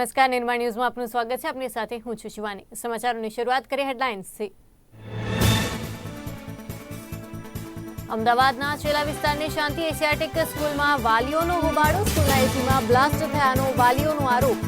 નમસ્કાર, નિર્માણ ન્યૂઝમાં આપનું સ્વાગત છે. આપની સાથે હું છું શિવાની. સમાચારોની શરૂઆત કરીએ હેડલાઇન્સથી અમદાવાદના છેલ્લા વિસ્તારની શાંતિ એશિયાટિક સ્કૂલમાં વાલીઓનો હોબાળો, સ્કૂલના એસીમાં બ્લાસ્ટ થયાનો વાલીઓનો આરોપ.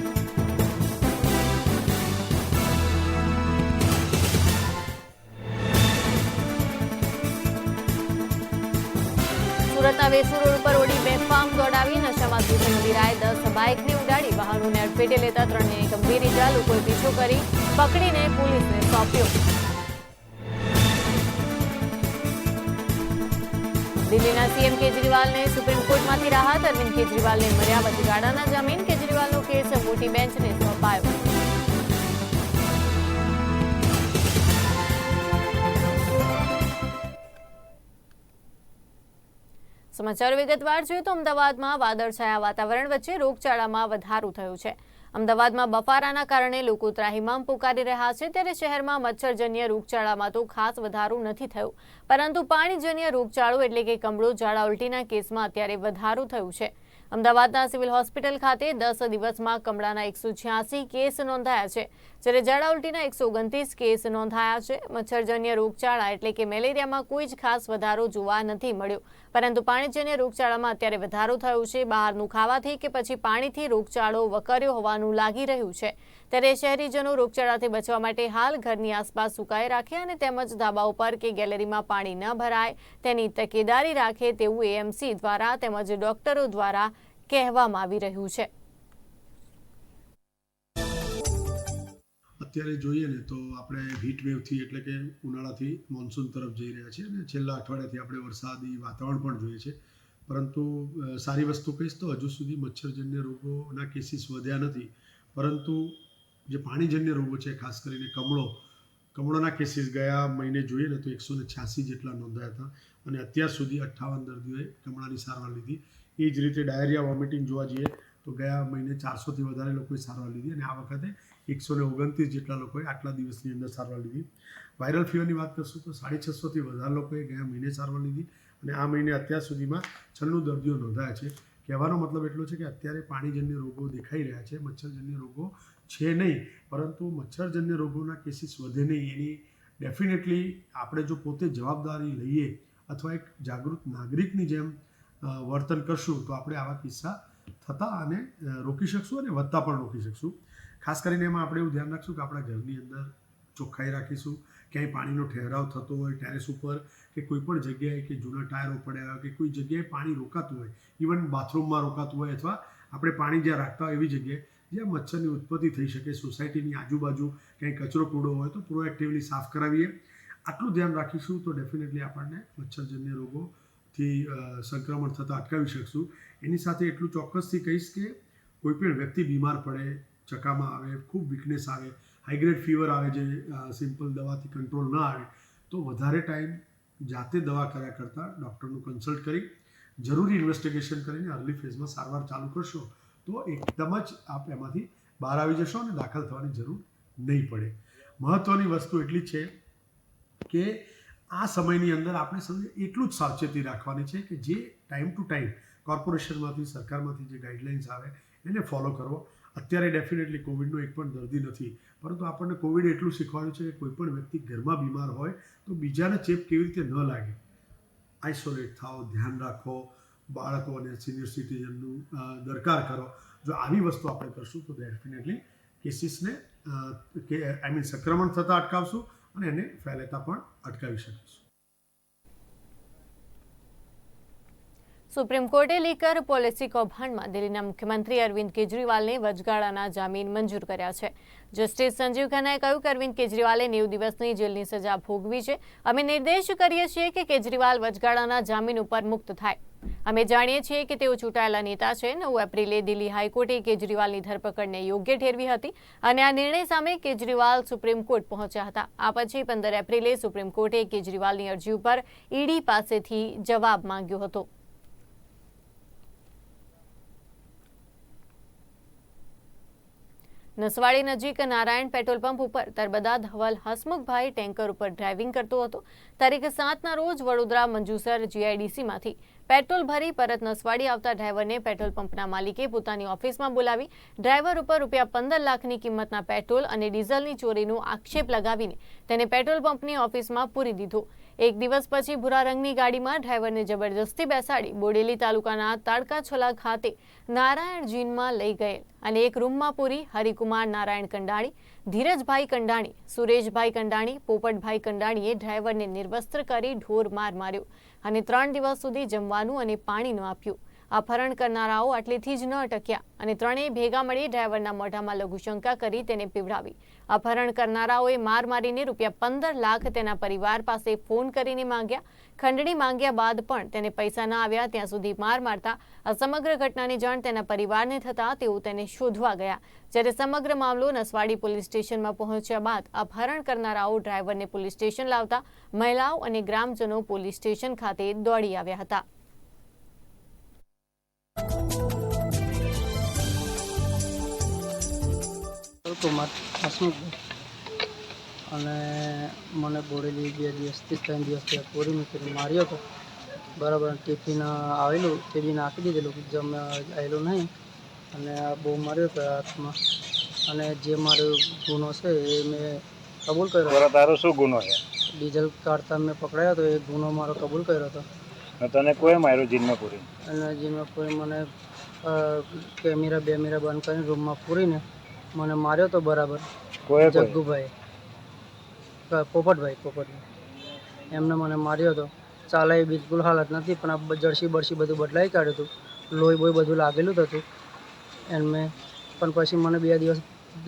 સુરતના વેસુ રોડ ઉપર ઓડી બેફામ દોડાવી નશામાં નદીરાએ દસ બાઇકને ઉડાડી વાહનોને અડફેટે લેતા ત્રણને ગંભીર ઇજા લોકોએ પીછો કરી પકડીને પોલીસને સોંપ્યો. દિલ્હીના સીએમ કેજરીવાલને સુપ્રીમ કોર્ટમાંથી રાહત, અરવિંદ કેજરીવાલને મળ્યા વચગાળાના જામીન, કેજરીવાલનો કેસ મોટી બેન્ચને સોંપાયો. સમાચાર વિગતવાર જોઈએ તો અમદાવાદમાં વાદળછાયા વાતાવરણ વચ્ચે રોગચાળામાં વધારો થયો છે. અમદાવાદમાં બફારાના કારણે લોકો ત્રાહિમામ પુકારી રહ્યા છે, ત્યારે શહેરમાં મચ્છરજન્ય રોગચાળામાં તો ખાસ વધારો નથી થયો. પરંતુ પાણીજન્ય રોગચાળો એટલે કે કમળો ઝાડા ઉલટીના કેસમાં અત્યારે વધારો થયું છે. અમદાવાદના સિવિલ હોસ્પિટલ ખાતે દસ દિવસમાં કમળાના એકસો કેસ નોંધાયા છે. જ્યારે ઝાડા ઉલટીના એકસો ઓગણત્રીસ કેસ નોંધાયા છે, મચ્છરજન્ય રોગચાળા એટલે કે મેલેરિયામાં કોઈ જ ખાસ વધારો જોવા નથી મળ્યો. પરંતુ પાણીજન્ય રોગચાળામાં અત્યારે વધારો થયો છે, બહારનું ખાવાથી કે પછી પાણીથી રોગચાળો વકર્યો હોવાનું લાગી રહ્યું છે. ત્યારે શહેરીજનો રોગચાળાથી બચવા માટે હાલ ઘરની આસપાસ સુકાઈ રાખે અને તેમજ ધાબા ઉપર કે ગેલેરીમાં પાણી ન ભરાય, તેની તકેદારી રાખે તેવું એએમસી દ્વારા તેમજ ડોક્ટરો દ્વારા કહેવામાં આવી રહ્યું છે. અત્યારે જોઈએ ને તો આપણે હીટ વેવથી એટલે કે ઉનાળાથી મોન્સૂન તરફ જઈ રહ્યા છીએ અને છેલ્લા અઠવાડિયાથી આપણે વરસાદી વાતાવરણ પણ જોઈએ છે. પરંતુ સારી વસ્તુ કહીશ તો હજુ સુધી મચ્છરજન્ય રોગોના કેસીસ વધ્યા નથી. પરંતુ જે પાણીજન્ય રોગો છે, ખાસ કરીને કમળો, કમળોના કેસીસ ગયા મહિને જોઈએ ને તો એકસો ને છ્યાસી જેટલા નોંધાયા હતા અને અત્યાર સુધી અઠ્ઠાવન દર્દીઓએ કમળાની સારવાર લીધી. એ જ રીતે ડાયરિયા, વોમિટિંગ જોવા જઈએ તો ગયા મહિને ચારસોથી વધારે લોકોએ સારવાર લીધી અને આ વખતે એકસો ને ઓગણત્રીસ જેટલા લોકોએ આટલા દિવસની અંદર સારવાર લીધી. વાયરલ ફીવરની વાત કરશું તો સાડી છસોથી વધારે લોકોએ ગયા મહિને સારવાર લીધી અને આ મહિને અત્યાર સુધીમાં છન્નું દર્દીઓ નોંધાયા છે. કહેવાનો મતલબ એટલો છે કે અત્યારે પાણીજન્ય રોગો દેખાઈ રહ્યા છે. મચ્છરજન્ય રોગો છે નહીં, પરંતુ મચ્છરજન્ય રોગોના કેસીસ વધે નહીં. એની ડેફિનેટલી આપણે જો પોતે જવાબદારી લઈએ અથવા એક જાગૃત નાગરિકની જેમ વર્તન કરશું, તો આપણે આવા કિસ્સા થતા અને રોકી શકશું અને વધતા પણ રોકી શકશું. ખાસ કરીને એમાં આપણે એવું ધ્યાન રાખશું કે આપણા ઘરની અંદર ચોખ્ખાઈ રાખીશું, ક્યાંય પાણીનો ઠહેરાવ થતો હોય ટેરેસ ઉપર કે કોઈ પણ જગ્યાએ કે જૂના ટાયરો પડ્યા હોય કે કોઈ જગ્યાએ પાણી રોકાતું હોય ઇવન બાથરૂમમાં રોકાતું હોય અથવા આપણે પાણી જ્યાં રાખતા હોય એવી જગ્યાએ જ્યાં મચ્છરની ઉત્પત્તિ થઈ શકે, સોસાયટીની આજુબાજુ ક્યાંય કચરો કૂડો હોય તો પ્રોએક્ટિવલી સાફ કરાવીએ. આટલું ધ્યાન રાખીશું તો ડેફિનેટલી આપણને મચ્છરજન્ય રોગોથી સંક્રમણ થતાં અટકાવી શકશું. એની સાથે એટલું ચોક્કસથી કહીશ કે કોઈ પણ વ્યક્તિ બીમાર પડે ચકામાં આવે, ખૂબ વીકનેસ આવે હાઈગ્રેડ ફીવર આવે જે સિમ્પલ દવાથી કંટ્રોલ ન આવે, તો વધારે ટાઈમ જાતે દવા કર્યા કરતાં ડૉક્ટરનું કન્સલ્ટ કરી, જરૂરી ઇન્વેસ્ટિગેશન કરીને અર્લી ફેઝમાં સારવાર ચાલુ કરશો, તો એકદમ જ આપ એમાંથી બહાર આવી જશો અને દાખલ થવાની જરૂર નહીં પડે. મહત્ત્વની વસ્તુ એટલી છે કે આ સમયની અંદર આપણે સૌએ એટલું જ સાવચેતી રાખવાની છે કે જે ટાઈમ ટુ ટાઈમ કોર્પોરેશનમાંથી સરકારમાંથી જે ગાઈડલાઇન્સ આવે એને ફોલો કરવો અત્યારે ડેફિનેટલી કોવિડનો એક પણ દર્દી નથી. પરંતુ આપણને કોવિડ એટલું શીખવાડ્યું છે કે કોઈપણ વ્યક્તિ ઘરમાં બીમાર હોય તો બીજાને ચેપ કેવી રીતે ન લાગે. આઇસોલેટ થાઓ, ધ્યાન રાખો, બાળકો અને સિનિયર સિટીઝનનું દરકાર કરો. જો આવી વસ્તુ આપણે કરશું તો ડેફિનેટલી કેસીસને કે આઈ મીન સંક્રમણ થતાં અટકાવશું અને એને ફેલાતા પણ અટકાવી શકીશું. સુપ્રીમ કોર્ટે લીકર પોલિસી કૌભાંડમાં દિલ્હીના મુખ્યમંત્રી અરવિંદ કેજરીવાલને વચગાળાના જામીન મંજૂર કર્યા છે. જસ્ટિસ સંજીવ ખન્નાએ કહ્યું કે અરવિંદ કેજરીવાલે નેવું દિવસની જેલની સજા ભોગવી છે. અમે નિર્દેશ કરીએ છીએ કે કેજરીવાલ વચગાળાના જામીન ઉપર મુક્ત થાય. અમે જાણીએ છીએ કે તેઓ ચૂંટાયેલા નેતા છે. નવ એપ્રિલે દિલ્હી હાઈકોર્ટે કેજરીવાલની ધરપકડને યોગ્ય ઠેરવી હતી અને આ નિર્ણય સામે કેજરીવાલ સુપ્રીમ કોર્ટ પહોંચ્યા હતા. આ પછી પંદર એપ્રિલે સુપ્રીમ કોર્ટે કેજરીવાલની અરજી ઉપર ઈડી પાસેથી જવાબ માંગ્યો હતો. નસવાડી નજીક નારાયણ પેટ્રોલ પંપ ઉપર તરબદા ધવલ હસમુખભાઈ ટેન્કર ઉપર ડ્રાઇવિંગ કરતો હતો. તારીખ સાતના રોજ વડોદરા મંજુસર જીઆઈડીસીમાંથી પેટ્રોલ ભરી પરત નસવાડી આવતા ડ્રાઈવરને પેટ્રોલ પંપના માલિકે પોતાની ઓફિસમાં બોલાવી ડ્રાઈવર ઉપર રૂપિયા પંદર લાખની કિંમતના પેટ્રોલ અને ડીઝલની ચોરીનો આક્ષેપ લગાવીને તેને પેટ્રોલ પંપની ઓફિસમાં પૂરી દીધો. એક દિવસ પછી ભૂરા રંગની ગાડીમાં ડ્રાઈવરને જબરજસ્તી બેસાડી બોડેલી તાલુકાના તાડકાછોલા ખાતે નારાયણજીનમાં લઈ ગયેલ અને એક રૂમમાં પૂરી હરિકુમાર નારાયણ કંડાણી, ધીરજભાઈ કંડાણી, સુરેશભાઈ કંડાણી, પોપટભાઈ કંડાણીએ ડ્રાઈવરને નિર્વસ્ત્ર કરી ઢોર માર માર્યો અને ત્રણ દિવસ સુધી જમવાનું અને પાણી ન આપ્યું. અપહરણ કરનારાઓ આટલેથી જ ન અટક્યા અને ત્રણેય ભેગા મળી ડ્રાઈવરના મોઢામાં લઘુશંકા કરી તેને પીવડાવી. અપહરણ કરનારાઓએ માર મારીને રૂપિયા પંદર લાખ તેના પરિવાર પાસે ફોન કરીને માંગ્યા. ખંડણી માંગ્યા બાદ પણ તેને પૈસા ન આવ્યા, ત્યાં સુધી માર મારતા આ સમગ્ર ઘટનાની જાણ તેના પરિવારને થતાં તેઓ તેને શોધવા ગયા. જ્યારે સમગ્ર મામલો નસવાડી પોલીસ સ્ટેશનમાં પહોંચ્યા બાદ અપહરણ કરનારાઓ ડ્રાઈવરને પોલીસ સ્ટેશન લાવતા મહિલાઓ અને ગ્રામજનો પોલીસ સ્ટેશન ખાતે દોડી આવ્યા હતા. અને મને બોરેલી બે દિવસથી ત્રણ દિવસથી કોરી મૂકીને માર્યો હતો બરાબર ટિફિન આવેલું બી નાખી દીધેલું જમ આવેલું નહીં. અને આ બહુ માર્યો હતો હાથમાં. અને જે મારો ગુનો છે એ મેં કબૂલ કર્યો. તારો શું ગુનો છે? ડીઝલ કાઢતા મેં પકડાયો હતો એ ગુનો મારો કબૂલ કર્યો હતો તને કોઈ માર્યો જીનમાં પૂરી અને મને કેમેરા બેમેરા બંધ કરીને રૂમમાં પૂરીને મને માર્યો તો બરાબર. કોઈ જગ્ગુભાઈ. પોપટભાઈ પોપટભાઈ. એમને મને માર્યો હતો ચાલે એ બિલકુલ હાલત નથી પણ આ જર્સી બરસી બધું બદલાઈ કાઢ્યું હતું. લોહી બોય બધું લાગેલું જ હતું. મેં પણ પછી મને બે દિવસ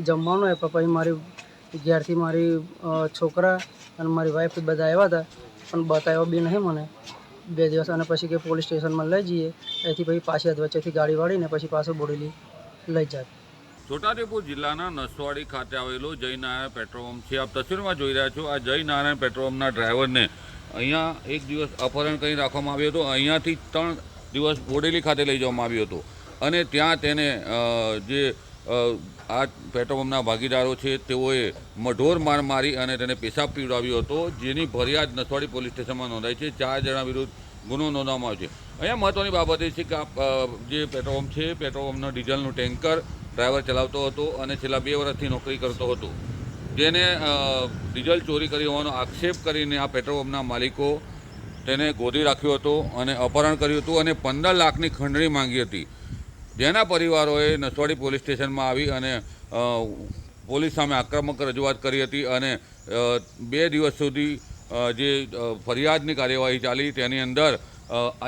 જમવાનું આપ્યા. પછી મારી ઘેરથી મારી છોકરા અને મારી વાઈફ બધા આવ્યા હતા. પણ બતાવ્યો બી નહીં મને. બે દિવસ અને પછી કે પોલીસ સ્ટેશનમાં લઈ જઈએ. એથી પછી પાછી અધવચ્ચેથી ગાડી વાળીને પછી પાછું બોડેલી લઈ જાય. છોટાઉદેપુર જિલ્લાના નસવાડી ખાતે આવેલો જય નારાયણ પંપ છે. આપ તસવીરમાં જોઈ રહ્યા છો, આ જય નારાયણ પંપના ડ્રાઈવરને અહીંયા એક દિવસ અપહરણ કરી રાખવામાં આવ્યો હતો. અહીંયાથી ત્રણ દિવસ બોડેલી ખાતે લઈ જવામાં આવ્યો હતો. અને ત્યાં તેને જે આ પેટ્રોલ પંપના ભાગીદારો છે, તેઓએ મઢોર માર મારી અને તેને પેશાબ પીવડાવ્યો હતો, જેની ફરિયાદ નસવાડી પોલીસ સ્ટેશનમાં નોંધાઈ છે. ચાર જણા વિરુદ્ધ ગુનો નોંધવામાં આવ્યો છે. અહીંયા મહત્ત્વની બાબત એ છે કે આ જે પેટ્રોલ પંપ છે પેટ્રોલ પંપનો ડીઝલનું ટેન્કર ડ્રાઈવર ચલાવતો હતો અને છેલ્લા બે વર્ષથી નોકરી કરતો હતો. જેને ડીઝલ ચોરી કરી હોવાનો આક્ષેપ કરીને આ પેટ્રોલ પંપના માલિકો તેને ગોદી રાખ્યો હતો અને અપહરણ કર્યું હતું અને પંદર લાખની ખંડણી માંગી હતી. જેના પરિવારોએ નસવાડી પોલીસ સ્ટેશનમાં આવી અને પોલીસ સામે આક્રમક રજૂઆત કરી હતી અને બે દિવસ સુધી જે ફરિયાદની કાર્યવાહી ચાલી તેની અંદર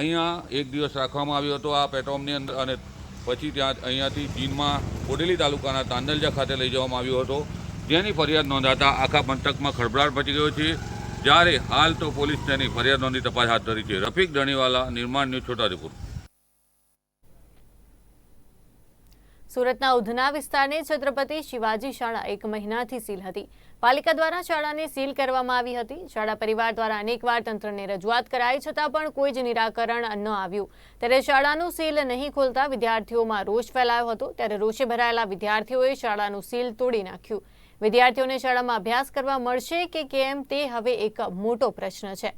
અહીંયા એક દિવસ રાખવામાં આવ્યો હતો આ પેટ્રોલની અંદર અને પછી ત્યાં, અહીંયાથી ચીનમાં બોડેલી તાલુકાના તાંદલજા ખાતે લઈ જવામાં આવ્યો હતો. જેની ફરિયાદ નોંધાતા આખા પંથકમાં ખળભળાટ પચી ગયો છે. જ્યારે હાલ તો પોલીસ તેની ફરિયાદ નોંધી તપાસ હાથ ધરી છે. રફીક ધણીવાલા, નિર્માણ ન્યૂઝ, છોટાઉદેપુર. સુરતના ઉધના વિસ્તારની છત્રપતિ શિવાજી શાળા એક મહિનાથી સીલ હતી. પાલિકા દ્વારા શાળાને સીલ કરવામાં આવી હતી. શાળા પરિવાર દ્વારા અનેકવાર તંત્રને રજૂઆત કરાઈ છતાં પણ કોઈ જ નિરાકરણ ન આવ્યું. ત્યારે શાળાનું સીલ નહીં ખોલતા વિદ્યાર્થીઓમાં રોષ ફેલાયો હતો. ત્યારે રોષે ભરાયેલા વિદ્યાર્થીઓએ શાળાનું સીલ તોડી નાખ્યું. વિદ્યાર્થીઓને શાળામાં અભ્યાસ કરવા મળશે કે કેમ તે હવે એક મોટો પ્રશ્ન છે.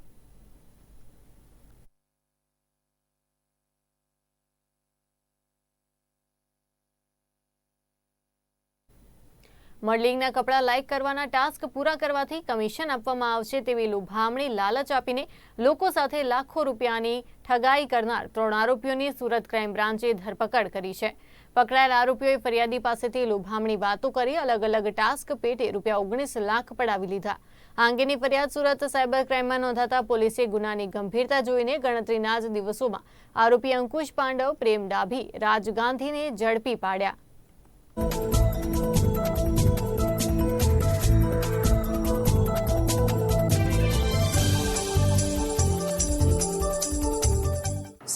મોડલિંગના કપડાં લાઇક કરવાના ટાસ્ક પૂરા કરવાથી કમિશન આપવામાં આવશે તેવી લુભામણી લાલચ આપીને લોકો સાથે લાખો રૂપિયાની ઠગાઈ કરનાર ત્રણ આરોપીઓની સુરત ક્રાઇમ બ્રાન્ચે ધરપકડ કરી છે. પકડાયેલ આરોપીઓએ ફરિયાદી પાસેથી લુભામણી વાતો કરી અલગ અલગ ટાસ્ક પેટે રૂપિયા ઓગણીસ લાખ પડાવી લીધા. આ અંગેની ફરિયાદ સુરત સાયબર ક્રાઇમમાં નોંધાતા પોલીસે ગુનાની ગંભીરતા જોઈને ગણતરીના જ દિવસોમાં આરોપી અંકુશ પાંડવ, પ્રેમ ડાભી, રાજ ગાંધીને ઝડપી પાડ્યા.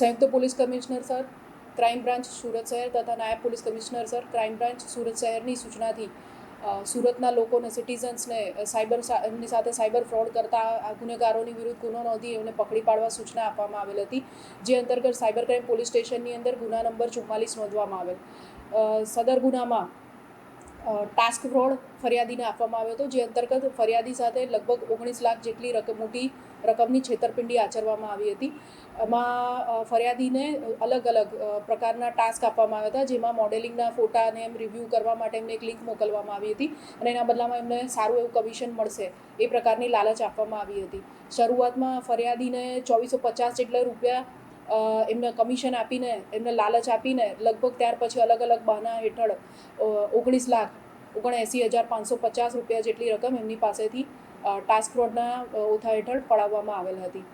સંયુક્ત police commissioner sir, crime branch Surat શહેર તથા નાયબ police commissioner sir, crime branch Surat શહેરની સૂચનાથી સુરતના લોકોને, સિટીઝન્સને સાયબર એમની સાથે સાયબર ફ્રોડ કરતા ગુનેગારોની વિરુદ્ધ ગુનો નોંધી એમને પકડી પાડવા સૂચના આપવામાં આવેલ હતી, જે અંતર્ગત સાયબર ક્રાઇમ પોલીસ સ્ટેશનની અંદર ગુના નંબર ચુમ્માલીસ નોંધવામાં આવેલ. સદર ગુનામાં ટાસ્ક ફ્રોડ ફરિયાદીને આપવામાં આવ્યો હતો, જે અંતર્ગત ફરિયાદી સાથે લગભગ ઓગણીસ લાખ જેટલી રકમ મોટી રકમની છેતરપિંડી આચરવામાં આવી હતી. એમાં ફરિયાદીને અલગ અલગ પ્રકારના ટાસ્ક આપવામાં આવ્યા હતા, જેમાં મોડેલિંગના ફોટાને એમ રિવ્યૂ કરવા માટે એમને એક લિંક મોકલવામાં આવી હતી અને એના બદલામાં એમને સારું એવું કમિશન મળશે એ પ્રકારની લાલચ આપવામાં આવી હતી. શરૂઆતમાં ફરિયાદીને ચોવીસો પચાસ જેટલા રૂપિયા એમને કમિશન આપીને, એમને લાલચ આપીને લગભગ ત્યાર પછી અલગ અલગ બહાના હેઠળ ઓગણીસ લાખ, ઓગણએંસી હજાર પાંચસો પચાસ રૂપિયા જેટલી રકમ એમની પાસેથી ટાસ્ક ફ્રોડના ઓથા હેઠળ પડાવવામાં આવેલ હતી.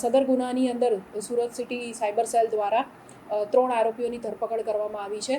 સદર ગુનાની અંદર સુરત સિટી સાયબર સેલ દ્વારા ત્રણ આરોપીઓની ધરપકડ કરવામાં આવી છે.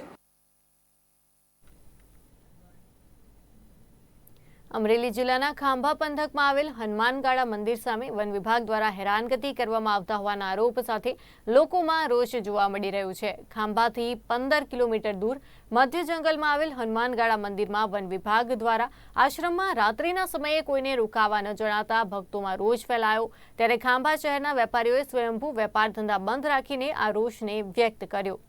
અમરેલી જિલ્લાના ખાંભા પંથકમાં આવેલ હનુમાનગાળા મંદિર સામે વન વિભાગ દ્વારા હેરાનગતિ કરવામાં આવતા હોવાના આરોપ સાથે લોકોમાં રોષ જોવા મળી રહ્યું છે. ખાંભાથી પંદર કિલોમીટર દૂર મધ્ય જંગલમાં આવેલ હનુમાનગાળા મંદિરમાં વન વિભાગ દ્વારા આશ્રમમાં રાત્રિના સમયે કોઈને રોકાવા ન જણાતા ભક્તોમાં રોષ ફેલાયો. ત્યારે ખાંભા શહેરના વેપારીઓએ સ્વયંભૂ વેપાર ધંધા બંધ રાખીને આ રોષને વ્યક્ત કર્યો.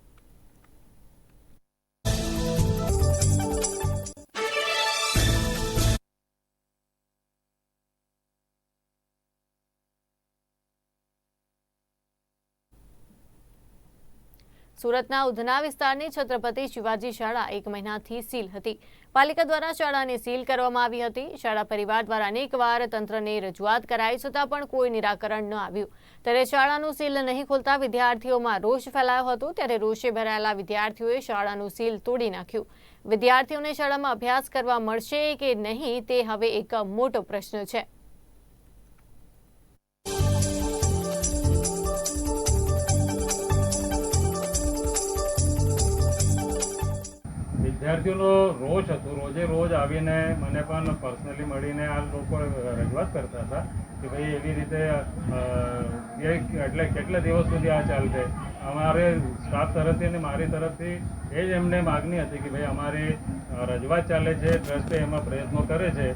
સુરતના ઉધના વિસ્તારની છત્રપતિ શિવાજી શાળા એક મહિનાથી સીલ હતી. પાલિકા દ્વારા શાળાને સીલ કરવામાં આવી હતી. શાળા પરિવાર દ્વારા અનેકવાર તંત્રને રજૂઆત કરાઈ છતાં પણ કોઈ નિરાકરણ ન આવ્યું. ત્યારે શાળાનું સીલ નહીં ખોલતા વિદ્યાર્થીઓમાં રોષ ફેલાયો હતો. ત્યારે રોષે ભરાયેલા વિદ્યાર્થીઓએ શાળાનું સીલ તોડી નાખ્યું. વિદ્યાર્થીઓને શાળામાં અભ્યાસ કરવા મળશે કે નહીં તે હવે એક મોટો પ્રશ્ન છે. વિદ્યાર્થીઓનો રોજ હતો. રોજે રોજ આવીને મને પણ પર્સનલી મળીને આ લોકો રજૂઆત કરતા હતા કે ભાઈ એવી રીતે એટલે કેટલા દિવસ સુધી આ ચાલશે? અમારે સ્ટાફ તરફથી અને મારી તરફથી એ જ એમને માગણી હતી કે ભાઈ અમારી રજૂઆત ચાલે છે ટ્રસ્ટે એમાં પ્રયત્નો કરે છે.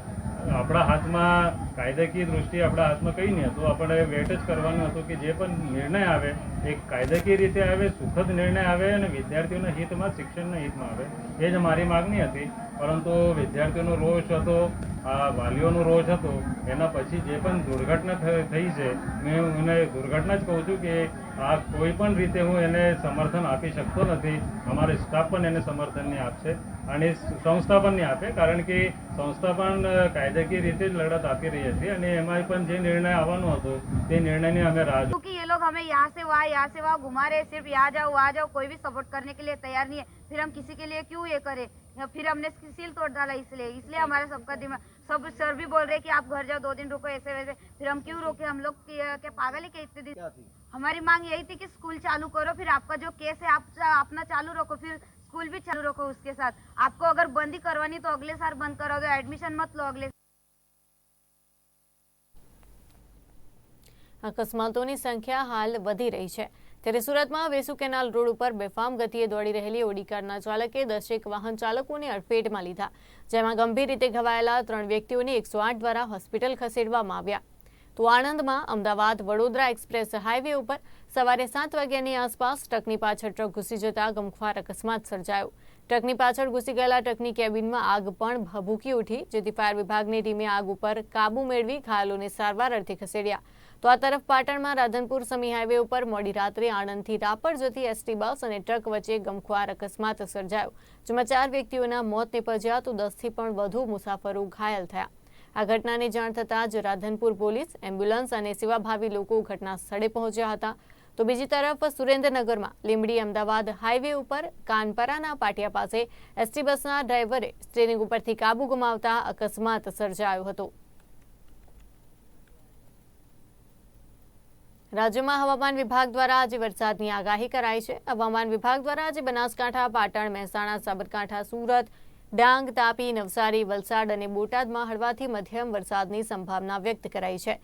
આપણા હાથમાં કાયદાકીય દૃષ્ટિએ આપણા હાથમાં કંઈ નહીં. હતું આપણે વેટ જ કરવાનું હતું કે જે પણ નિર્ણય આવે, એ કાયદાકીય રીતે આવે, સુખદ નિર્ણય આવે અને વિદ્યાર્થીઓના હિતમાં, શિક્ષણના હિતમાં આવે. એ જ મારી માગણી હતી. પરંતુ વિદ્યાર્થીઓનો રોષ હતો આ વાલીઓનો રોષ હતો એના પછી જે પણ દુર્ઘટના થ- થઈ છે મેં હું એને દુર્ઘટના જ કહું છું કે આ કોઈ પણ રીતે હું એને સમર્થન આપી શકતો નથી અમારે સ્ટાફ પણ એને સમર્થન નહીં આપશે અને સંસ્થા પણ નહીં આપે કારણ કે સંસ્થા પણ અ, કાયદાકીય રીતે જ લડત આપી રહી હતી અને એમાં પણ જે નિર્ણય આવવાનો હતો તે નિર્ણયની અમે રાહ જોઈ क्योंकि ये लोग हमें यहाँ से वहाँ यहाँ से वहाँ घुमा रहे हैं, सिर्फ यहाँ जाओ वहाँ जाओ कोई भी सपोर्ट करने के लिए तैयार नहीं है फिर हम किसी के लिए क्यों ये करें या फिर हमने सील तोड़ डाला इसलिए इसलिए हमारा सबका दिमाग सब सर भी बोल रहे हैं कि आप घर जाओ दो दिन रुको ऐसे वैसे फिर हम क्यों रोके हम लोग क्या क्या पागल है क्या इतने दिन हमारी मांग यही थी कि स्कूल चालू करो फिर आपका जो केस है आप अपना चालू रखो फिर स्कूल भी चालू रखो उसके साथ आपको अगर बंद ही करवानी तो अगले साल बंद करो दो एडमिशन मत लो अगले અકસ્માતોની સંખ્યા હાલ વધી રહી છે ત્યારે સુરતમાં વેસુ કેનાલ રોડ ઉપર બેફામ ગતિએ દોડી રહેલી ઓડી કારના ચાલકે દસેક વાહન ચાલકોને અડફેટમાં લીધા, જેમાં ગંભીર રીતે ઘવાયેલા ત્રણ વ્યક્તિઓને એકસો આઠ દ્વારા હોસ્પિટલ ખસેડવામાં આવ્યા. તો આણંદમાં અમદાવાદ વડોદરા એક્સપ્રેસ હાઈવે ઉપર સવારે સાત વાગ્યાની આસપાસ ટ્રકની પાછળ ટ્રક ઘૂસી જતા ગમખ્વાર અકસ્માત સર્જાયો. ટ્રકની પાછળ ઘૂસી ગયેલા ટ્રકની કેબિનમાં આગ પણ ભભૂકી ઉઠી, જેથી ફાયર વિભાગની ટીમે આગ ઉપર કાબુ મેળવી ઘાયલોને સારવાર અર્થે ખસેડ્યા. તો આ તરફ પાટણમાં રાધનપુર સમી હાઈવે ઉપર મોડી રાત્રે આણંદથી રાપર જતી એસટી બસ અને ટ્રક વચ્ચે ગમખ્વાર અકસ્માત સર્જાયો, જેમાં ચાર વ્યક્તિઓના મોત નિપજ્યા તો દસથી પણ વધુ મુસાફરો ઘાયલ થયા. આ ઘટનાની જાણ થતાં જ રાધનપુર પોલીસ, એમ્બ્યુલન્સ અને સેવાભાવી લોકો ઘટના સ્થળે પહોંચ્યા હતા. તો બીજી તરફ સુરેન્દ્રનગરમાં લીંબડી અમદાવાદ હાઈવે ઉપર કાનપરાના પાટિયા પાસે એસટી બસના ડ્રાઈવરે સ્ટેરિંગ ઉપરથી કાબુ ગુમાવતા અકસ્માત સર્જાયો હતો. રાજ્યમાં હવામાન વિભાગ દ્વારા આજે વરસાદની આગાહી કરાઈ છે. હવામાન વિભાગ દ્વારા આજે બનાસકાંઠા, પાટણ, મહેસાણા, સાબરકાંઠા, સુરત, ડાંગ, તાપી, નવસારી, વલસાડ અને બોટાદમાં હળવાથી મધ્યમ વરસાદની સંભાવના વ્યક્ત કરાઈ છે.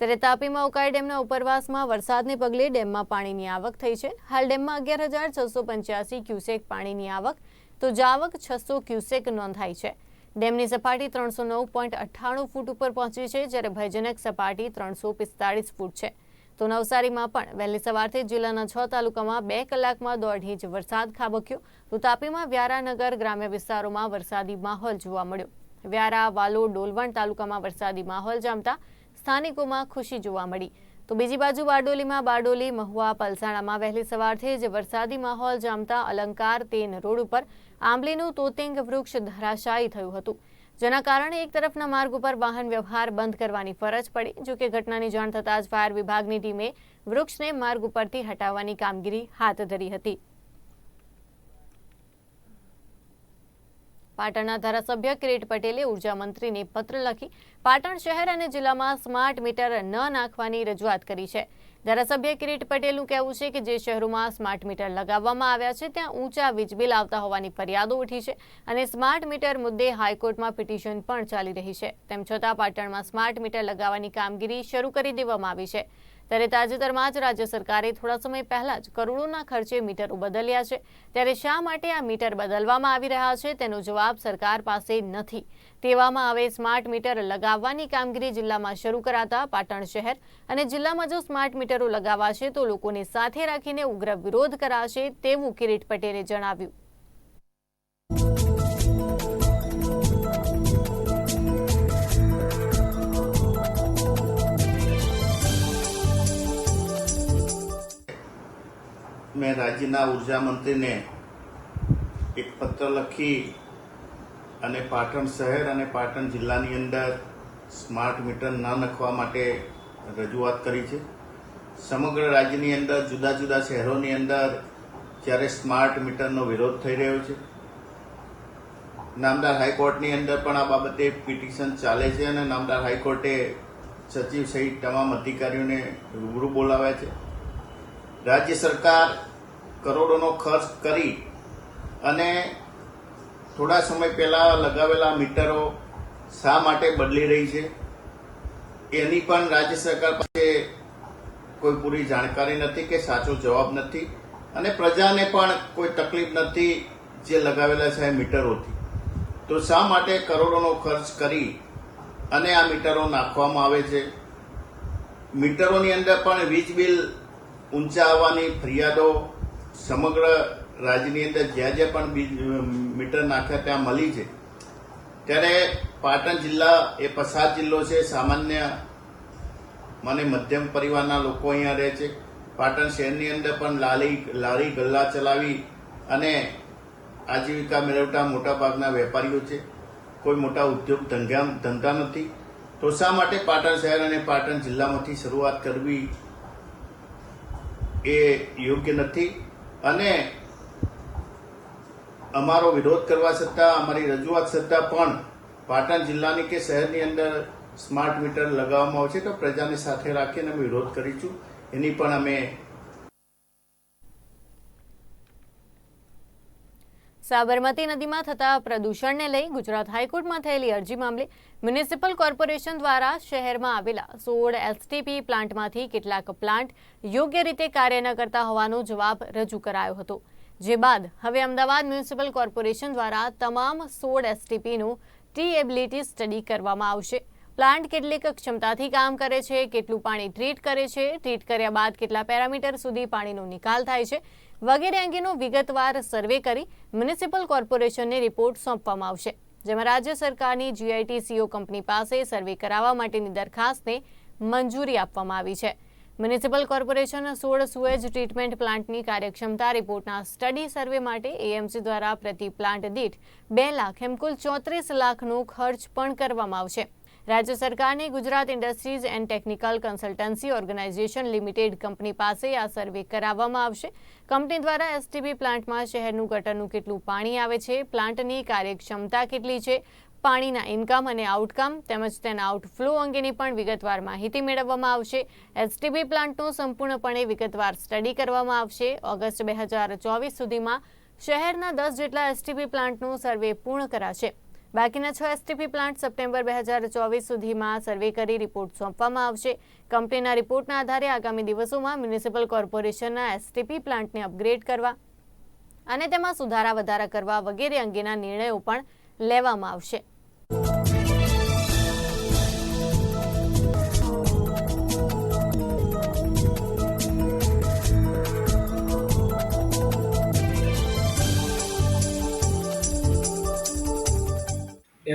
ત્યારે તાપીમાં ઉકાઈ ડેમના ઉપરવાસમાં વરસાદને પગલે ડેમમાં પાણીની આવક થઈ છે. હાલ ડેમમાં અગિયાર હજાર છસો પંચ્યાસી ક્યુસેક પાણીની આવક, તો જાવક છસો ક્યુસેક નોંધાઈ છે. ડેમની સપાટી ત્રણસો નવ પોઈન્ટ અઠ્ઠાણું ફૂટ ઉપર પહોંચી છે, જ્યારે ભયજનક સપાટી ત્રણસો પિસ્તાળીસ ફૂટ છે. તો નવસારીમાં પણ વહેલી સવારથી જિલ્લાના છ તાલુકામાં બે કલાકમાં દોઢ ઇંચ વરસાદ ખાબક્યો. તો તાપીમાં વ્યારાનગર ગ્રામ્ય વિસ્તારોમાં વરસાદી માહોલ જોવા મળ્યો. વ્યારા, વાલોડ, ડોલવણ તાલુકામાં વરસાદી માહોલ જામતા સ્થાનિકોમાં ખુશી જોવા મળી. તો બીજી બાજુ બારડોલીમાં બારડોલી, મહુવા, પલસાણામાં વહેલી સવારથી જ વરસાદી માહોલ જામતા અલંકાર, તેન રોડ ઉપર આંબલીનું તોતિંગ વૃક્ષ ધરાશાયી થયું હતું. જેના કારણે એક તરફના માર્ગ ઉપર વાહન વ્યવહાર બંધ કરવાની ફરજ પડી, જો કે ઘટનાની જાણ થતાં જ ફાયર વિભાગની ટીમે વૃક્ષને માર્ગ ઉપરથી હટાવવાની કામગીરી હાથ ધરી હતી. પાટણના ધારાસભ્ય કિરીટ પટેલે ઊર્જા મંત્રીને પત્ર લખી પાટણ શહેર અને જિલ્લામાં સ્માર્ટ મીટર ન નાખવાની રજૂઆત કરી છે. ધારાસભ્ય કિરીટ પટેલનું કહેવું છે કે જે શહેરોમાં સ્માર્ટ મીટર લગાવવામાં આવ્યા છે, ત્યાં ઊંચા વીજબિલ આવતા હોવાની ફરિયાદો ઉઠી છે અને સ્માર્ટ મીટર મુદ્દે હાઈકોર્ટમાં પિટિશન પણ ચાલી રહી છે. તેમ છતાં પાટણમાં સ્માર્ટ મીટર લગાવવાની કામગીરી શરૂ કરી દેવામાં આવી છે. ત્યારે તાજેતરમાં જ રાજ્ય સરકારે થોડા સમય પહેલા જ કરોડોના ખર્ચે મીટરો બદલ્યા છે. ત્યારે શા માટે આ મીટર બદલવામાં આવી રહ્યા છે તેનો જવાબ સરકાર પાસે નથી. તેવામાં હવે સ્માર્ટ મીટર લગાવવાની કામગીરી જિલ્લામાં શરૂ કરાતા પાટણ શહેર અને જિલ્લામાં જો સ્માર્ટ મીટરો લગાવાશે તો લોકોને સાથે રાખીને ઉગ્ર વિરોધ કરાશે તેવું કિરીટ પટેલે જણાવ્યું. મેં રાજ્યના ઊર્જા મંત્રીને એક પત્ર લખી અને પાટણ શહેર અને પાટણ જિલ્લાની અંદર સ્માર્ટ મીટર ન નખવા માટે રજૂઆત કરી છે. સમગ્ર રાજ્યની અંદર, જુદા જુદા શહેરોની અંદર જ્યારે સ્માર્ટ મીટરનો વિરોધ થઈ રહ્યો છે. નામદાર હાઈકોર્ટની અંદર પણ આ બાબતે પિટિશન ચાલે છે અને નામદાર હાઈકોર્ટે સચિવ સહિત તમામ અધિકારીઓને રૂબરૂ બોલાવ્યા છે. રાજ્ય સરકાર કરોડોનો ખર્ચ કરી અને થોડા સમય પહેલાં લગાવેલા મીટરો શા માટે બદલી રહી છે? એની પણ રાજ્ય સરકાર પાસે કોઈ પૂરી જાણકારી નથી કે સાચો જવાબ નથી અને પ્રજાને પણ કોઈ તકલીફ નથી જે લગાવેલા છે મીટરોથી. તો શા માટે કરોડોનો ખર્ચ કરી અને આ મીટરો નાખવામાં આવે છે? મીટરોની અંદર પણ વીજ બિલ ઊંચા આવવાની ફરિયાદો સમગ્ર રાજ્યની અંદર જ્યાં જ્યાં પણ મીટર નાખ્યા ત્યાં મળી છે. ત્યારે પાટણ જિલ્લા એ પસાર જિલ્લો છે, સામાન્ય મને મધ્યમ પરિવારના લોકો અહીંયા રહે છે. પાટણ શહેરની અંદર પણ લાલી લારી ગલ્લા ચલાવી અને આજીવિકા મેળવતા મોટાભાગના વેપારીઓ છે. કોઈ મોટા ઉદ્યોગ ધંધા ધંધા નથી. તો શા માટે પાટણ શહેર અને પાટણ જિલ્લામાંથી શરૂઆત કરવી એ યોગ્ય નથી? અને અમારો વિરોધ કરવા છતાં, અમારી રજૂઆત છતાં પણ પાટણ જિલ્લાની કે શહેરની અંદર સ્માર્ટ મીટર લગાવવામાં આવશે તો પ્રજાને સાથે રાખીને અમે વિરોધ કરીશું. એની પણ અમે સાબરમતી નદીમાં થતા પ્રદૂષણને લઈ ગુજરાત હાઈકોર્ટમાં થયેલી અરજી મામલે મ્યુનિસિપલ કોર્પોરેશન દ્વારા શહેરમાં આવેલા સોળ એસટીપી પ્લાન્ટમાંથી કેટલાક પ્લાન્ટ યોગ્ય રીતે કાર્ય ન કરતા હોવાનો જવાબ રજૂ કરાયો હતો. જે બાદ હવે અમદાવાદ મ્યુનિસિપલ કોર્પોરેશન દ્વારા તમામ સોળ એસટીપીનું ટીએબિલિટી સ્ટડી કરવામાં આવશે. પ્લાન્ટ કેટલીક ક્ષમતાથી કામ કરે છે, કેટલું પાણી ટ્રીટ કરે છે, ટ્રીટ કર્યા બાદ કેટલા પેરામીટર સુધી પાણીનો નિકાલ થાય છે વગેરે અંગેનો વિગતવાર સર્વે કરી મ્યુનિસિપલ કોર્પોરેશનને રિપોર્ટ સોંપવામાં આવશે. જેમાં રાજ્ય સરકારની જીઆઈટીસીઓ કંપની પાસે સર્વે કરાવવા માટેની દરખાસ્તને મંજૂરી આપવામાં આવી છે. મ્યુનિસિપલ કોર્પોરેશન સોળ સુએજ ટ્રીટમેન્ટ પ્લાન્ટની કાર્યક્ષમતા રિપોર્ટના સ્ટડી સર્વે માટે એએમસી દ્વારા પ્રતિ પ્લાન્ટ દીઠ બે લાખ એમ કુલ ચોત્રીસ લાખનો ખર્ચ પણ કરવામાં આવશે. રાજ્ય સરકારની Gujarat industries and technical consultancy organisation limited company પાસે આ સર્વે કરાવવામાં આવશે. કંપની દ્વારા એસટીબી પ્લાન્ટમાં શહેરનું ગટરનું કેટલું પાણી આવે છે, પ્લાન્ટની કાર્યક્ષમતા કેટલી છે, પાણીના ઇનકમ અને આઉટકમ તેમજ તેના આઉટફ્લો અંગેની પણ વિગતવાર માહિતી મેળવવામાં આવશે. એસટીબી પ્લાન્ટનો સંપૂર્ણપણે વિગતવાર સ્ટડી કરવામાં આવશે. ઓગસ્ટ બે હજાર ચોવીસ સુધીમાં શહેરના દસ જેટલા એસટીબી પ્લાન્ટનો સર્વે પૂર્ણ કરાશે. બાકીના છ એસટીપી પ્લાન્ટ સપ્ટેમ્બર બે હજાર ચોવીસ સુધીમાં સર્વે કરી રિપોર્ટ સોંપવામાં આવશે. કંપનીના રિપોર્ટના આધારે આગામી દિવસોમાં મ્યુનિસિપલ કોર્પોરેશનના એસટીપી પ્લાન્ટને અપગ્રેડ કરવા અને તેમાં સુધારા વધારા કરવા વગેરે અંગેના નિર્ણયો પણ લેવામાં આવશે.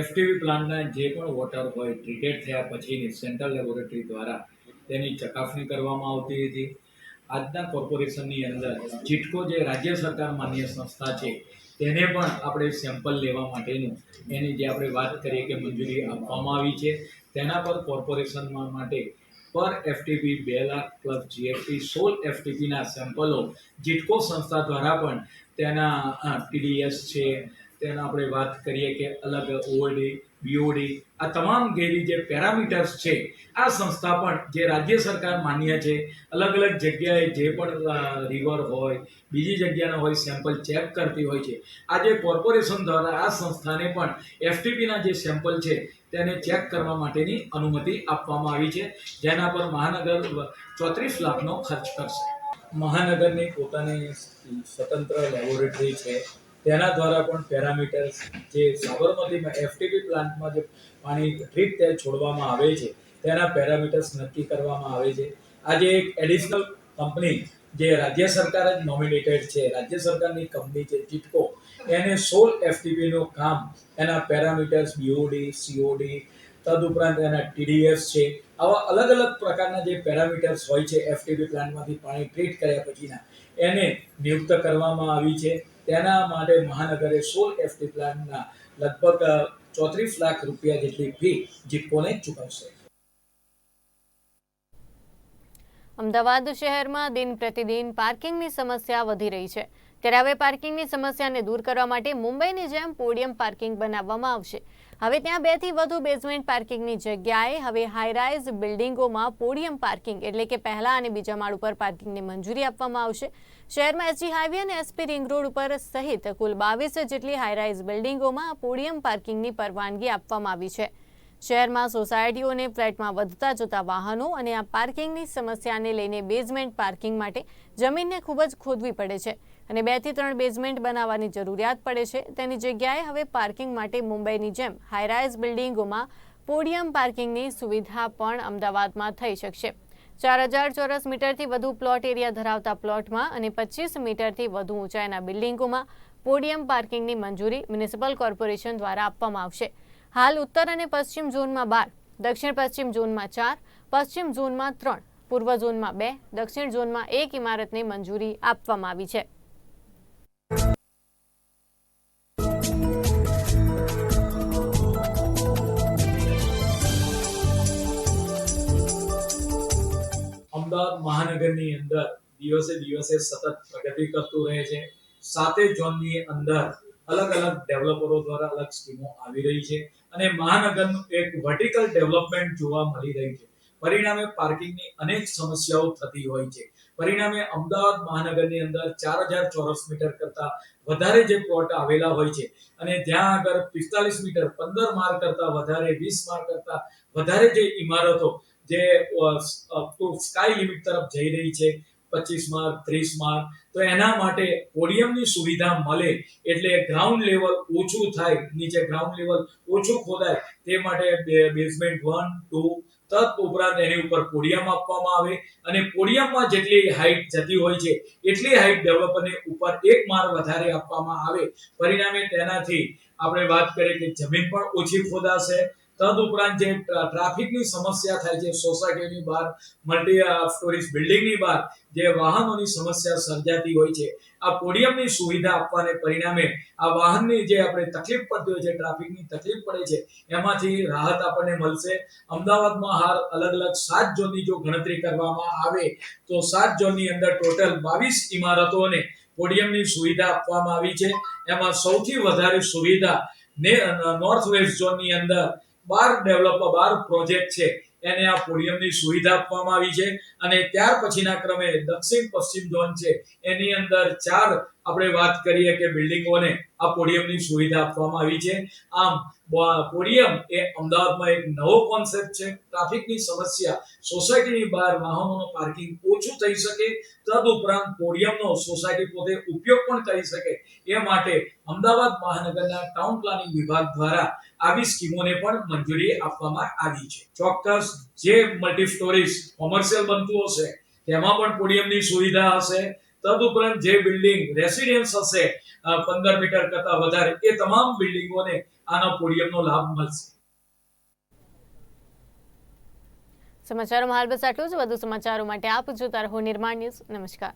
એફટીવી પ્લાન્ટના જે પણ વોટર હોય ટ્રીટેડ થયા પછીની સેન્ટ્રલ લેબોરેટરી દ્વારા તેની ચકાસણી કરવામાં આવતી હતી. આજના કોર્પોરેશનની અંદર ચીટકો જે રાજ્ય સરકાર માન્ય સંસ્થા છે, તેને પણ આપણે સેમ્પલ લેવા માટેનું એની જે આપણે વાત કરીએ કે મંજૂરી આપવામાં આવી છે. તેના પર કોર્પોરેશનમાં માટે પર એફટીપી બે લાખ પ્લસ જીએસટી સોળ એફટીપીના સેમ્પલો જીટકો સંસ્થા દ્વારા પણ તેના ટીડીએસ છે તેના આપણે વાત કરીએ કે અલગ ઓડી બીઓડી આ તમામ ગેરી જે પેરામીટર્સ છે, આ સંસ્થા પણ જે રાજ્ય સરકાર માન્ય છે, અલગ અલગ જગ્યાએ જે પણ રિવર હોય, બીજી જગ્યાના હોય સેમ્પલ ચેક કરતી હોય છે. આજે કોર્પોરેશન દ્વારા આ સંસ્થાને પણ એફટીપીના જે સેમ્પલ છે, તેને ચેક કરવા માટેની અનુમતિ આપવામાં આવી છે, જેના પર મહાનગર ચોત્રીસ લાખનો ખર્ચ કરશે. મહાનગરની પોતાની સ્વતંત્ર લેબોરેટરી છે તેના દ્વારા પણ પેરામીટર્સ જે સાબરમતીમાં એફટીપી પ્લાન્ટમાં જે પાણી ટ્રીટ તે છોડવામાં આવે છે, તેના પેરામીટર્સ નક્કી કરવામાં આવે છે. આજે એક એડિશનલ કંપની જે રાજ્ય સરકાર જ નોમિનેટેડ છે, રાજ્ય સરકારની કંપની છે જીટકો એને સોલ એફટીપીનું કામ એના પેરામીટર્સ બીઓડી સીઓડી તદુપરાંત એના ટીડીએસ છે, આવા અલગ અલગ પ્રકારના જે પેરામીટર્સ હોય છે, એફટીપી પ્લાન્ટમાંથી પાણી ટ્રીટ કર્યા પછીના, એને નિયુક્ત કરવામાં આવી છે. તેના માટે મહાનગરે સોલ એફટી પ્લાન્ટના લગભગ ચોત્રીસ લાખ રૂપિયા જેટલી ફી જીટકોને ચૂકવશે. અમદાવાદ શહેરમાં દિન પ્રતિદિન પાર્કિંગની સમસ્યા વધી રહી છે. ત્યારે હવે પાર્કિંગની સમસ્યાને દૂર કરવા માટે મુંબઈની જેમ પોડિયમ પાર્કિંગ બનાવવામાં આવશે. હવે ત્યાં બેથી વધુ બેઝમેન્ટ પાર્કિંગની જગ્યાએ હવે હાઈરાઇઝ બિલ્ડિંગોમાં પોડિયમ પાર્કિંગ એટલે કે પહેલા અને બીજા માળ ઉપર પાર્કિંગની મંજૂરી આપવામાં આવશે. શહેરમાં એસજી હાઈવે અને એસપી રિંગ રોડ ઉપર સહિત કુલ બાવીસ જેટલી હાઈરાઇઝ બિલ્ડિંગોમાં પોડિયમ પાર્કિંગની પરવાનગી આપવામાં આવી છે. શહેરમાં સોસાયટીઓ અને ફ્લેટમાં વધતા જતા વાહનો અને આ પાર્કિંગની સમસ્યાને લઈને બેઝમેન્ટ પાર્કિંગ માટે જમીનને ખૂબ જ ખોદવી પડે છે. અને બેથી ત્રણ બેઝમેન્ટ બનાવવાની જરૂરિયાત પડે છે. તેની જગ્યાએ હવે પાર્કિંગ માટે મુંબઈની જેમ હાઈરાઇઝ બિલ્ડિંગોમાં પોડિયમ પાર્કિંગની સુવિધા પણ અમદાવાદમાં થઈ શકશે. ચાર હજાર ચોરસ મીટરથી વધુ પ્લોટ એરિયા ધરાવતા પ્લોટમાં અને પચીસ મીટરથી વધુ ઊંચાઈના બિલ્ડિંગોમાં પોડિયમ પાર્કિંગની મંજૂરી મ્યુનિસિપલ કોર્પોરેશન દ્વારા આપવામાં આવશે. હાલ ઉત્તર અને પશ્ચિમ ઝોનમાં બાર, દક્ષિણ પશ્ચિમ ઝોનમાં ચાર, પશ્ચિમ ઝોનમાં ત્રણ, પૂર્વ ઝોનમાં બે, દક્ષિણ ઝોનમાં એક ઇમારતને મંજૂરી આપવામાં આવી છે. અમદાવાદ મહાનગરની અંદર દિવસે દિવસે સતત પ્રગતિ કરતું રહે છે. સાથે ઝોનની અંદર અલગ અલગ ડેવલપરો દ્વારા અલગ સ્કીમો આવી રહી છે અને મહાનગરનું એક વર્ટિકલ ડેવલપમેન્ટ જોવા મળી રહી છે. પરિણામે પાર્કિંગની અનેક સમસ્યાઓ થતી હોય છે. પરિણામે અમદાવાદ મહાનગરની અંદર ચાર હજાર ચોરસ મીટર કરતા વધારે જે પ્લોટ આવેલા હોય છે અને ત્યાં આગળ પિસ્તાલીસ મીટર, પંદર માળ કરતા વધારે, વીસ માળ કરતા વધારે જે ઇમારતો જે સ્કાય લિમિટ તરફ જઈ રહી છે, પચીસ માર્ક ત્રીસ માર્ક તો એના માટે પોડિયમની સુવિધા મળે એટલે ગ્રાઉન્ડ લેવલ ઓછું થાય, નીચે ગ્રાઉન્ડ લેવલ ઓછું ખોદાય, તે માટે બેઝમેન્ટ વન ટુ તદ ઉપરાંત એની ઉપર પોડિયમ આપવામાં આવે અને પોડિયમમાં જેટલી હાઈટ જતી હોય છે, એટલી હાઈટ ડેવલપરને ઉપર એક માળ વધારે આપવામાં આવે. પરિણામે તેનાથી આપણે વાત કરીએ કે જમીન પણ ઓછી ખોદાશે તદ ઉપરાંત જે ટ્રાફિકની સમસ્યા થાય છે, સોસાયટીની બહાર, મલ્ટી સ્ટોરીઝ બિલ્ડિંગની બહાર જે વાહનોની સમસ્યા સર્જાતી હોય છે, આ પોડિયમની સુવિધા આપવાને પરિણામે આ વાહનની જે આપણે તકલીફ પડતી હોય છે, ટ્રાફિકની તકલીફ પડે છે, એમાંથી રાહત આપણને મળશે. અમદાવાદમાં હાલ અલગ અલગ સાત ઝોનની જો ગણતરી કરવામાં આવે, તો સાત ઝોનની અંદર ટોટલ બાવીસ ઇમારતોને પોડિયમની સુવિધા આપવામાં આવી છે. એમાં સૌથી વધારે સુવિધા ને નોર્થ વેસ્ટ ઝોનની અંદર બાર ડેવલપ બાર પ્રોજેક્ટ છે, એને આ પોડિયમની સુવિધા આપવામાં આવી છે. અને ત્યાર પછીના ક્રમે દક્ષિણ પશ્ચિમ ઝોન છે, એની અંદર ચાર આપણે વાત કરીએ કે બિલ્ડિંગોને આ પોડિયમની સુવિધા આપવામાં આવી છે. આમ પોડિયમ એ અમદાવાદમાં એક નવો કોન્સેપ્ટ છે. ટ્રાફિકની સમસ્યા, સોસાયટીની બહાર વાહનોનું પાર્કિંગ ઓછું થઈ શકે તદ ઉપરાંત પોડિયમનો સોસાયટી પોતે ઉપયોગ પણ કરી શકે. એ માટે અમદાવાદ મહાનગરના ટાઉન પ્લાનિંગ વિભાગ દ્વારા આવી સ્કીમોને પણ મંજૂરી આપવામાં આવી છે. ચોક્કસ જે મલ્ટી સ્ટોરીઝ કોમર્શિયલ બનતું હશે, તેમાં પણ પોડિયમની સુવિધા હશે. તદુપરાંત જે બિલ્ડિંગ રેસિડેન્સ હશે પંદર મીટર કરતા વધારે, એ તમામ બિલ્ડિંગોને આના પોડિયમનો લાભ મળશે. સમાચારોમાં હાલ બસ આટલું જ. વધુ સમાચારો માટે આપ જોતા રહો નિર્માણ ન્યૂઝ. નમસ્કાર.